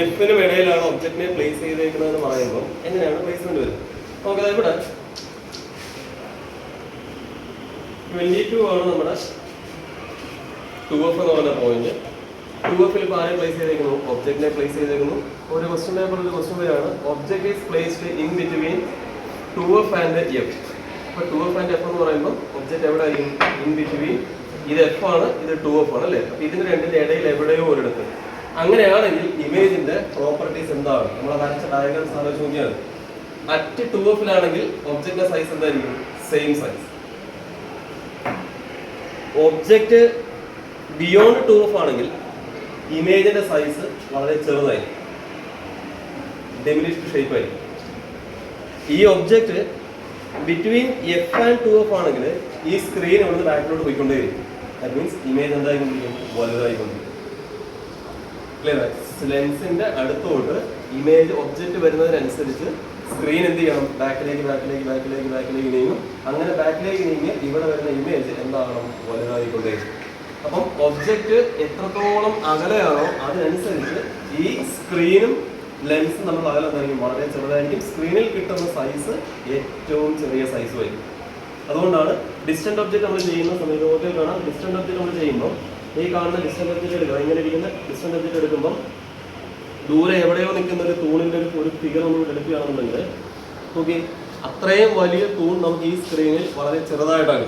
എഫിനും ഇടയിലാണ് ഒബ്ജക്റ്റിനെ പ്ലേസ് ചെയ്തേക്കുന്നതെന്ന് പറയുമ്പോൾ എങ്ങനെയാണ് പ്ലേസ്മെന്റ് വരുന്നത് നോക്കാം ഇവിടെ ട്വന്റി ടു ആണ് നമ്മുടെ ടു എഫ് എന്ന് പറയുന്ന പോയിന്റ് ടു എഫിൽ ഇപ്പോൾ ആരെ പ്ലേസ് ചെയ്തേക്കുന്നു? ഒബ്ജക്റ്റിനെ പ്ലേസ് ചെയ്തേക്കുന്നു. ഒരു ക്വസ്റ്റ്യൻ പേപ്പറിൽ ഒരു ക്വസ്റ്റ്യൻ പേരാണ് object is placed in between two F and F അപ്പോൾ ടു എഫ് ആൻഡ് എഫ് എന്ന് പറയുമ്പോൾ ഒബ്ജക്റ്റ് എവിടെ ആയിരിക്കും? ഇൻ ബിറ്റ്വീൻ ഇത് എഫ് ആണ് ഇത് ടു എഫ് ആണ് അല്ലേ? അപ്പോൾ ഇതിന് രണ്ടിന്റെ ഇടയിൽ എവിടെയോ ഒരിടത്ത്. അങ്ങനെയാണെങ്കിൽ ഇമേജിന്റെ പ്രോപ്പർട്ടീസ് എന്താണ്? നമ്മൾ വരച്ച ഡയഗ്രാംസ് ആണ് നോക്കിയാൽ അറ്റ് ടു എഫിലാണെങ്കിൽ ഒബ്ജക്റ്റിന്റെ സൈസ് എന്തായിരിക്കും? Same size object beyond two F ആണെങ്കിൽ ഇമേജിന്റെ സൈസ് വളരെ ചെറുതായിരിക്കും. ഡെമിനിഷ്ഡ് ഷേപ്പ് ആയിരിക്കും. ഈ object between F and two F ആണെങ്കിൽ ഈ സ്ക്രീൻ ഇവിടുന്ന് ബാക്കിലോട്ട് പോയിക്കൊണ്ടേയിരിക്കും. ദാറ്റ് മീൻസ് ഇമേജ് എന്തായിക്കൊണ്ടിരിക്കും? വലുതായിക്കൊണ്ടിരിക്കും. ലെൻസിന്റെ അടുത്തോട്ട് ഇമേജ് ഒബ്ജക്റ്റ് വരുന്നതിനനുസരിച്ച് സ്ക്രീൻ എന്ത് ചെയ്യണം? ബാക്കിലേക്ക് ബാക്കിലേക്ക് ബാക്കിലേക്ക് ബാക്കിലേക്ക് നീങ്ങും. അങ്ങനെ ബാക്കിലേക്ക് നീങ്ങി ഇവിടെ വരുന്ന ഇമേജ് എന്താകണം വലുതായിക്കൊണ്ടേ അപ്പം ഒബ്ജക്റ്റ് എത്രത്തോളം അകലെയാണോ അതിനനുസരിച്ച് ഈ സ്ക്രീനും ലെൻസും നമ്മൾ അകലെ തന്നെ വളരെ ചെറുതായിരിക്കും. സ്ക്രീനിൽ കിട്ടുന്ന സൈസ് ഏറ്റവും ചെറിയ സൈസ് ആയിരിക്കും. അതുകൊണ്ടാണ് ഡിസ്റ്റന്റ് ഒബ്ജക്റ്റ് നമ്മൾ ചെയ്യുന്ന സമയത്ത് ഡിസ്റ്റന്റ് ഒബ്ജക്റ്റ് നമ്മൾ ചെയ്യുമ്പോൾ ഈ കാണുന്ന ഡിസ്റ്റൻസ് ഒബ്ജക്റ്റ് എടുക്കുക. ഇങ്ങനെ ഇരിക്കുന്ന ഡിസ്റ്റൻസ് ഒബ്ജക്റ്റ് എടുക്കുമ്പോൾ ദൂരെ എവിടെയോ നിൽക്കുന്ന ഒരു തൂണിന്റെ ഒരു ഒരു ഫിഗർ നമ്മൾ എടുക്കുകയാണെന്നുണ്ടെങ്കിൽ നോക്കി അത്രയും വലിയ തൂൺ നമുക്ക് ഈ സ്ക്രീനിൽ വളരെ ചെറുതായിട്ടാണ്.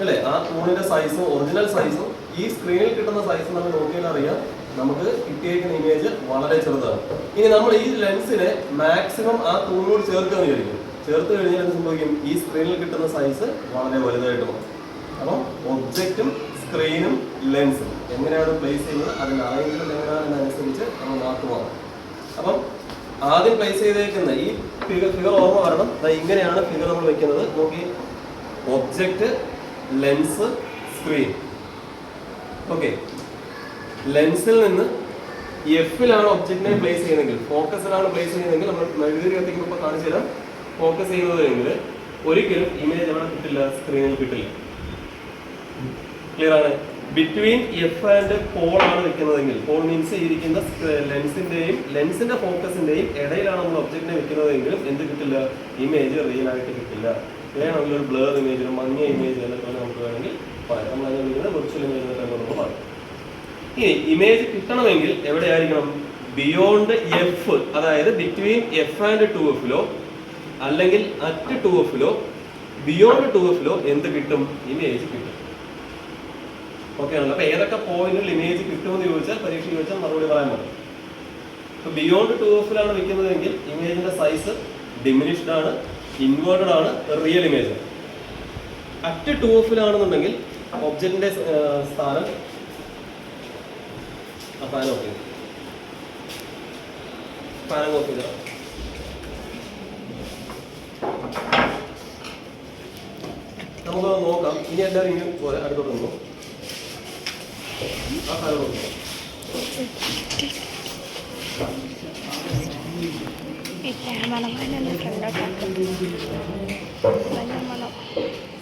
അല്ലേ? ആ തൂണിന്റെ സൈസും ഒറിജിനൽ സൈസും ഈ സ്ക്രീനിൽ കിട്ടുന്ന സൈസും നമ്മൾ നോക്കിയാൽ അറിയാം നമുക്ക് കിട്ടിയേക്കുന്ന ഇമേജ് വളരെ ചെറുതാണ്. ഇനി നമ്മൾ ഈ ലെൻസിനെ മാക്സിമം ആ തൂണിനോട് ചേർക്കുക വിചാരിക്കും ചേർത്ത് കഴിഞ്ഞാൽ എന്ത് സംഭവിക്കും? ഈ സ്ക്രീനിൽ കിട്ടുന്ന സൈസ് വളരെ വലുതായിട്ട് മാറും. അപ്പം ഒബ്ജക്റ്റും സ്ക്രീനും ലെൻസും. എങ്ങനെയാണ് പ്ലേസ് ചെയ്യുന്നത്? അതിന്റെ അറേഞ്ച്മെന്റ് എങ്ങനെയാണെന്നനുസരിച്ച് നമ്മൾ മാർക്ക് മാറും. അപ്പം ആദ്യം പ്ലേസ് ചെയ്തേക്കുന്ന ഈ ഫിഗർ ഫിഗർ ഓർമ്മ വരണം. ഇങ്ങനെയാണ് ഫിഗർ നമ്മൾ വെക്കുന്നത്. നോക്കി. ഒബ്ജക്റ്റ് ലെൻസ് സ്ക്രീൻ ഓക്കെ ലെൻസിൽ നിന്ന് എഫിലാണ് ഒബ്ജക്റ്റിനെ പ്ലേസ് ചെയ്യുന്നതെങ്കിൽ ഫോക്കസിലാണ് പ്ലേസ് ചെയ്യുന്നതെങ്കിൽ നമ്മൾ മെഴുകുതിരി കത്തിക്കുമ്പോൾ കാണിച്ചു തരാം. ഫോക്കസ് ചെയ്യുന്നതെങ്കിൽ ഒരിക്കലും ഇമേജ് അവിടെ കിട്ടില്ല സ്ക്രീനിൽ കിട്ടില്ല. ക്ലിയർ ആണ്. ബിറ്റ്വീൻ എഫ് ആൻഡ് പോൾ ആണ് വെക്കുന്നതെങ്കിൽ പോൾ മീൻസ് ഇരിക്കുന്ന ലെൻസിന്റെയും ലെൻസിന്റെ ഫോക്കസിന്റെയും ഇടയിലാണ് നമ്മൾ ഒബ്ജക്റ്റിനെ വെക്കുന്നതെങ്കിൽ എന്ത് കിട്ടില്ല? ഇമേജ് റിയൽ ആയിട്ട് കിട്ടില്ല. വേണമെങ്കിൽ ഒരു ബ്ലർ ഇമേജ് ഒരു മങ്ങിയ ഇമേജ് എന്നൊക്കെ നമുക്ക് വേണമെങ്കിൽ പറയാം. നമ്മൾ വിളിക്കുന്നത് വെർച്വൽ ഇമേജ് എന്നൊക്കെ നമ്മൾ പറയും. ഇനി ഇമേജ് കിട്ടണമെങ്കിൽ എവിടെയായിരിക്കണം? ബിയോണ്ട് എഫ് അതായത് ബിറ്റ്വീൻ എഫ് ആൻഡ് ടു എഫിലോ അല്ലെങ്കിൽ അറ്റ് ടു എഫിലോ ബിയോണ്ട് ടു എഫിലോ എന്ത് കിട്ടും? ഇമേജ് കിട്ടും. ഓക്കെ ആണല്ലോ അപ്പൊ ഏതൊക്കെ പോയിന്റിൽ ഇമേജ് കിട്ടുമെന്ന് ചോദിച്ചാൽ പരീക്ഷ ചോദിച്ചാൽ മറുപടി പറയാൻ പറ്റും. ഇപ്പൊ ബിയോണ്ട് ടു ഓഫിലാണ് വെക്കുന്നതെങ്കിൽ ഇമേജിന്റെ സൈസ് ഡിമിനിഷ്ഡ് ആണ് ഇൻവേർട്ടഡ് ആണ് റിയൽ ഇമേജ് അറ്റ് ടു ഓഫിലാണെന്നുണ്ടെങ്കിൽ ഒബ്ജക്റ്റിന്റെ സ്ഥാനം ആ ഫാൻ ഓഫ് നമുക്ക് നോക്കാം. ഇനി എല്ലാവരും ഇനി പോലെ അടുത്തോട്ട് നിന്നു ആ ഫാൻ ഓഫ് ചെയ്തോ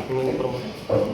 ഈ